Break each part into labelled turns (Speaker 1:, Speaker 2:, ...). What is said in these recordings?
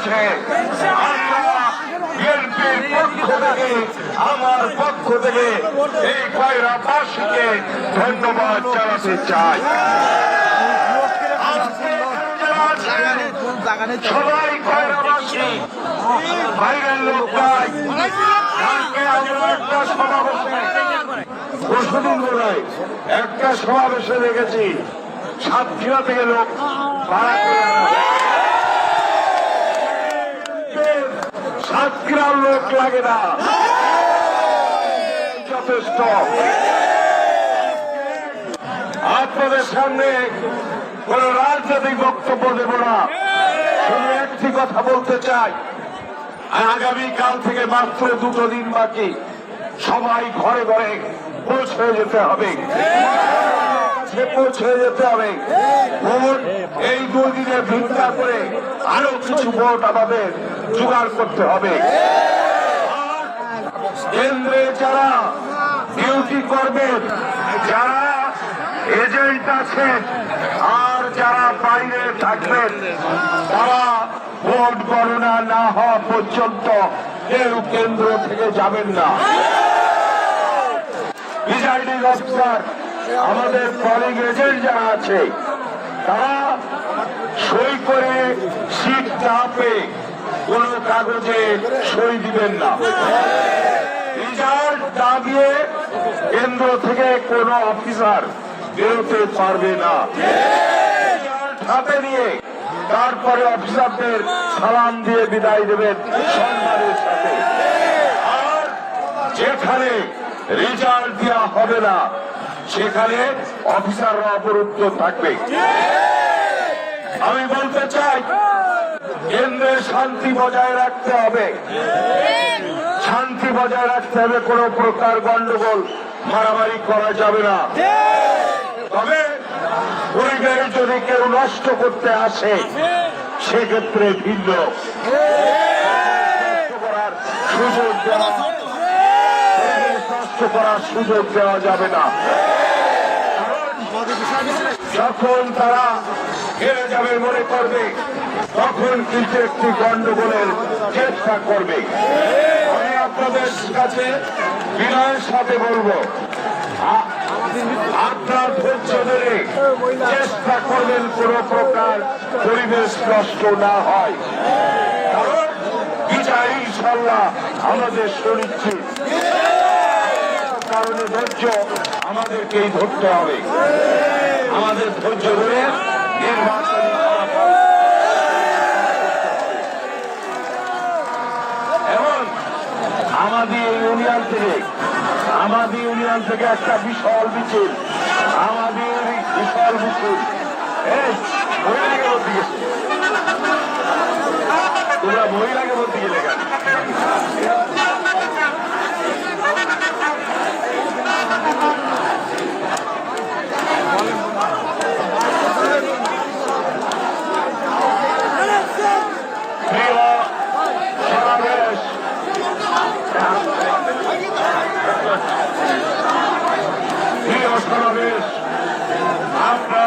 Speaker 1: করেছে আমরা পক্ষ থেকে এই কয়রাবাসীকে ধন্যবাদ জানাতে চাই। সবাই একটা সমাবেশে একটা সমাবেশে দেখেছি। সাতক্ষীরা থেকে লোক ভাড়া আনা। সাতক্ষীরার লোক লাগে না। যথেষ্ট। আপনাদের সামনে কোন রাজনৈতিক বক্তব্য দেব না। শুধু একটি কথা বলতে চাই। আগামী কাল থেকে মাত্র দুটো দিন বাকি। সবাই ঘরে ঘরে পৌঁছে যেতে হবে। সে পৌঁছে যেতে হবে। করে আরও কিছু ভোট আমাদের জোগাড় করতে হবে। কেন্দ্রে যারা ডিউটি করবেন, যারা এজেন্ট আছেন, আর যারা বাইরে থাকবেন, তারা ভোট গণনা না হওয়া পর্যন্ত কেউ কেন্দ্র থেকে যাবেন না। প্রিজাইডিং অফিসার, আমাদের কলিং এজেন্ট যারা আছে, তারা না পেয়ে কোন কাগজে সই দিবেন না। রিজাল্ট দিয়ে কেন্দ্র থেকে কোন অফিসার বেরোতে পারবে না। হাতে নিয়ে তারপরে অফিসারদের সালাম দিয়ে বিদায় দেবেন সম্মানের সাথে। আর যেখানে রেজাল্ট দেওয়া হবে না, সেখানে অফিসাররা অবরুদ্ধ থাকবে। আমি বলতে চাই, কেন্দ্রে শান্তি বজায় রাখতে হবে। শান্তি বজায় রাখতে হবে, কোন প্রকার গন্ডগোল, মারামারি করা যাবে না। তবে পরিবেশ যদি কেউ নষ্ট করতে আসে, সেক্ষেত্রে ভিন্ন। করার সুযোগ নষ্ট করার সুযোগ দেওয়া যাবে না। যখন তারা হেরে যাবে মনে করবে, তখন কিন্তু একটি গন্ডগোলের চেষ্টা করবে। আমি আপনাদের কাছে বিনয়ের সাথে বলব আপনার ধৈর্য ধরে চেষ্টা করবেন কোন প্রকার পরিবেশ নষ্ট না হয়। কারণ বিজয় ইনশাল্লাহ আমাদের সুনিশ্চিত। কারণে ধৈর্য আমাদেরকেই ধরতে হবে। আমাদের ধৈর্য ধরে নির্বাচন ফলাফল এবং আমাদের ইউনিয়ন থেকে, আমাদের ইউনিয়ন থেকে একটা বিশাল মিছিল, আমাদের বিশাল মিছিল, এই মহিলাকে বলতে গেছে তোমরা মহিলাকে বলতে গেলে কেন প্রিয় সমাবেশ প্রিয় সমাবেশ আমরা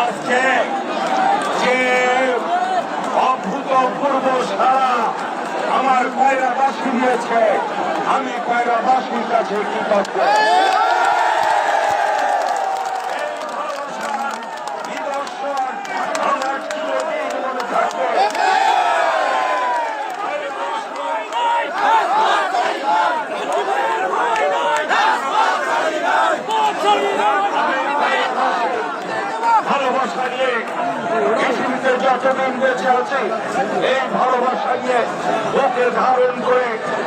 Speaker 1: আজকে যে অভূতপূর্ব সারা আমার কয়রাবাসী দিয়েছে আমি কয়রাবাসীর কাছে কৃতজ্ঞ। ভালোবাসা নিয়ে পৃথিবীতে যতদিন বেঁচে আছি, এই ভালোবাসা নিয়ে বুকে ধারণ করে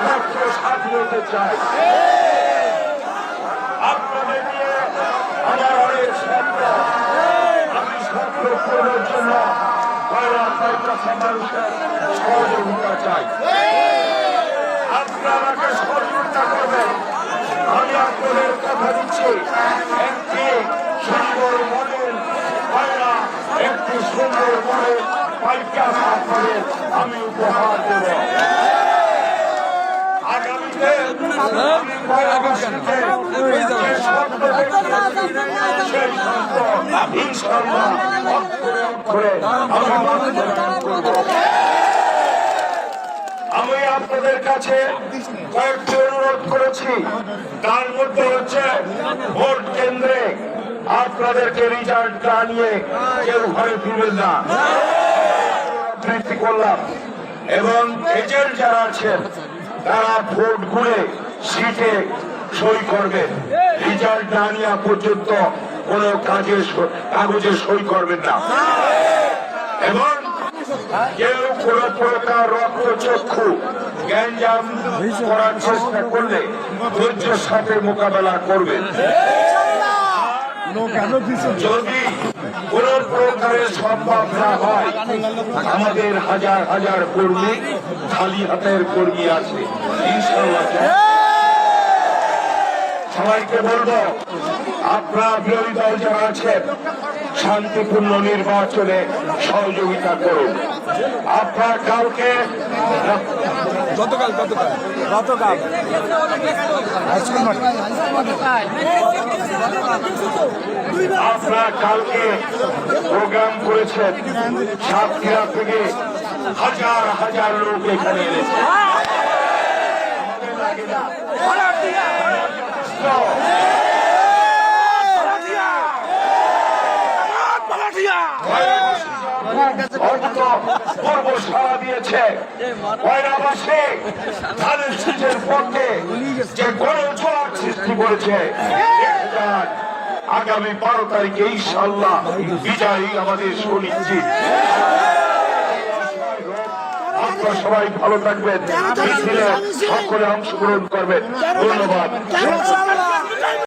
Speaker 1: একমাত্র সাথী হতে চাই। আপনাদের নিয়ে আমার অনেক স্বপ্ন। আমি স্বপ্ন পূরণের জন্য ভৈরব ভাইকাশা মানুষের সহযোগিতা চাই। আপনারা আমাকে করবেন। আমি আপনাদের একটি সুন্দর মডেল পায়রা একটি সুন্দর মডেল পাইকা আপনাদের আমি উপহার দেব আগামীতে আমি পয়লাবাসীকে যে স্বপ্ন দেখেছি, সেই স্বপ্ন ইনশাআল্লাহ অক্ষরে অক্ষরে আমি বাস্তবায়ন করব আমি আপনাদের কাছে কয়েকটি অনুরোধ করেছি। তার মধ্যে হচ্ছে ভোট কেন্দ্রে আপনাদেরকে রিজাল্ট না নিয়ে কেউ ঘরে ফিরবেন না। করলাম। এবং এজেন্ট যারা আছেন তারা ভোট ঘুরে সিটে সই করবেন রিজাল্ট না নেওয়া পর্যন্ত কোন কাজে কাগজে সই করবেন না। এবং কেউ কোন প্রকার রক্তচক্ষু জ্ঞানজাম করার চেষ্টা করলে ধৈর্যের সাথে মোকাবেলা করবেন। যদি কোন প্রকারের সম্ভব না হয়, আমাদের হাজার হাজার কর্মী খালি হাতের কর্মী আছে। সবাইকে বলব, আপনার বিরোধী দল যারা আছেন, শান্তিপূর্ণ নির্বাচনে সহযোগিতা করুন। আপনার কালকে
Speaker 2: গতকাল গতকাল। গতকাল। হাইস্কুল মাঠে
Speaker 1: আপনারা কালকে প্রোগ্রাম করেছেন সাতক্ষীরা থেকে হাজার হাজার লোক এখানে এনেছে অর্থ পূর্ব কয়রাবাসী ধানের শীতের পক্ষে যে গণজোয়ার সৃষ্টি করেছে। আগামী বারো তারিখে ইনশাল্লাহ বিজয়ী আমাদের সুনিশ্চিত। আপনারা সবাই ভালো থাকবেন। সকলে অংশগ্রহণ করবেন। ধন্যবাদ।